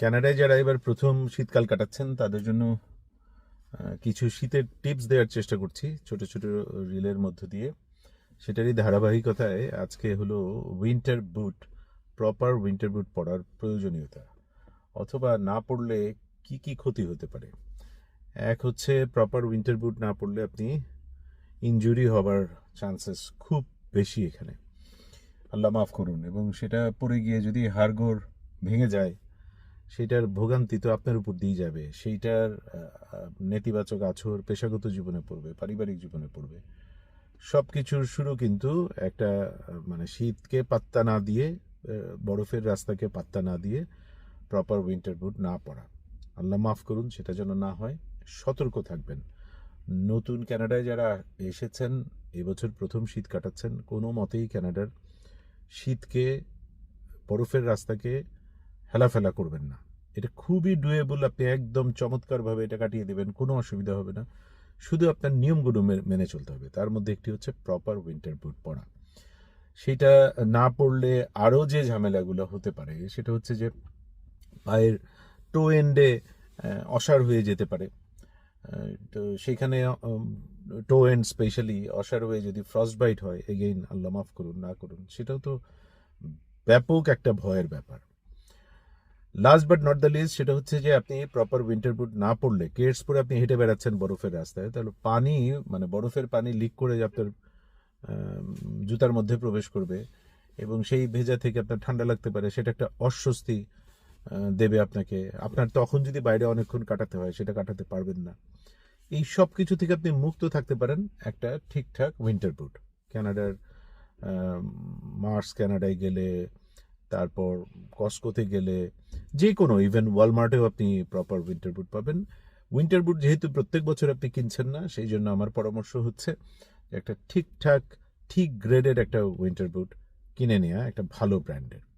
কানাডায় যারা এবার প্রথম শীতকাল কাটাচ্ছেন, তাদের জন্য কিছু শীতের টিপস দেওয়ার চেষ্টা করছি ছোট ছোট রিলের মধ্য দিয়ে। সেটারই ধারাবাহিকতায় আজকে হলো winter boot proper winter boot পরার প্রয়োজনীয়তা। অথবা না পড়লে কি কি ক্ষতি হতে পারে? এক হচ্ছে প্রপার উইন্টার বুট না পড়লে আপনি ইনজুরি হবার চান্সেস খুব বেশি এখানে। আল্লাহ মাফ করুন, এবং সেটা পড়ে গিয়ে যদি হাড়গোড় ভেঙে যায় সেটার ভোগান্তি তো আপনার উপর দিয়ে যাবে। সেইটার নেতিবাচক আছর পেশাগত জীবনে পড়বে, পারিবারিক জীবনে পড়বে। সব কিছুর শুরু কিন্তু একটা মানে শীতকে পাত্তা না দিয়ে বরফের রাস্তাকে পাত্তা না দিয়ে প্রপার উইন্টার বুট না পরা। আল্লাহ মাফ করুন, সেটা যেন না হয়। সতর্ক থাকবেন। নতুন কানাডায় যারা এসেছেন, এবছর প্রথম শীত কাটাচ্ছেন, কোনো মতেই ক্যানাডার শীতকে, বরফের রাস্তাকে হেলাফেলা করবেন না। এটা খুবই ডুয়েবল আপনি একদম চমৎকারভাবে এটা কাটিয়ে দেবেন, কোনো অসুবিধা হবে না। শুধু আপনার নিয়মগুলো মেনে চলতে হবে। তার মধ্যে একটি হচ্ছে প্রপার উইন্টার বুট পরা। সেটা না পড়লে আরও যে ঝামেলাগুলো হতে পারে, সেটা হচ্ছে যে পায়ের টো এন্ডে অসার হয়ে যেতে পারে। তো সেখানে টো এন্ড স্পেশালি অসার হয়ে যদি ফ্রস্ট বাইট হয় এগেইন আল্লাহ মাফ করুন, না করুন, সেটাও তো ব্যাপক একটা ভয়ের ব্যাপার। Last but not the least সেটা হচ্ছে যে আপনি প্রপার উইন্টার বুট না পড়লে কেটস পরে আপনি হেঁটে বেড়াচ্ছেন বরফের রাস্তায়, তাহলে পানি মানে বরফের পানি লিক করে আপনার জুতার মধ্যে প্রবেশ করবে এবং সেই ভেজা থেকে আপনার ঠান্ডা লাগতে পারে, সেটা একটা অস্বস্তি দেবে আপনাকে। আপনার তখন যদি বাইরে অনেকক্ষণ কাটাতে হয়, সেটা কাটাতে পারবেন না। এই সব কিছু থেকে আপনি মুক্ত থাকতে পারেন একটা ঠিকঠাক উইন্টার বুট কানাডার মার্স কানাডায় গেলে, তারপর কস্কোতে গেলে যে কোনো ইভেন ওয়ালমার্টেও আপনি প্রপার উইন্টার বুট পাবেন। উইন্টার বুট যেহেতু প্রত্যেক বছর আপনি কিনছেন না, সেই জন্য আমার পরামর্শ হচ্ছে একটা ঠিকঠাক, ঠিক গ্রেডের একটা উইন্টার বুট কিনে নেওয়া একটা ভালো ব্র্যান্ডের